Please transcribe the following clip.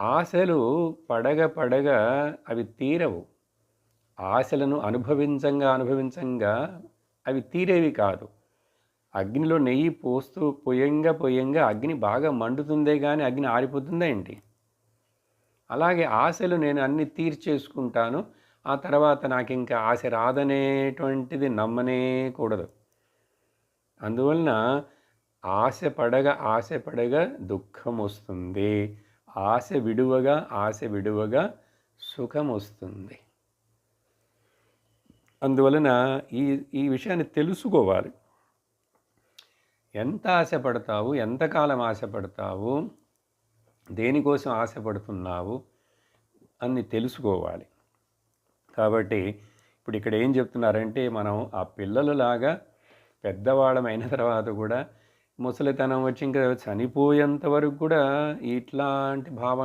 ఆశలు పడగ పడగ అవి తీరవు. ఆశలను అనుభవించంగా అనుభవించంగా అవి తీరేవి కాదు. అగ్నిలో నెయ్యి పోస్తూ పొయ్యంగా పొయ్యంగా అగ్ని బాగా మండుతుందే కానీ అగ్ని ఆరిపోతుందా ఏంటి? అలాగే ఆశలు నేను అన్ని తీర్చేసుకుంటాను. ఆ తర్వాత నాకు ఇంకా ఆశ రాదనేటువంటిది నమ్మనే కూడదు. అందువలన ఆశ పడగ ఆశ పడగ దుఃఖం వస్తుంది. ఆశ విడువగా ఆశ విడువగా సుఖం వస్తుంది. అందువలన ఈ ఈ విషయాన్ని తెలుసుకోవాలి. ఎంత ఆశపడతావు ఎంతకాలం ఆశపడతావు దేనికోసం ఆశపడుతున్నావు అని తెలుసుకోవాలి. కాబట్టి ఇప్పుడు ఇక్కడ ఏం చెప్తున్నారంటే మనం ఆ పిల్లలలాగా పెద్దవాళ్ళమైన తర్వాత కూడా ముసలితనం వచ్చి ఇంకా చనిపోయేంత వరకు కూడా ఇట్లాంటి భావన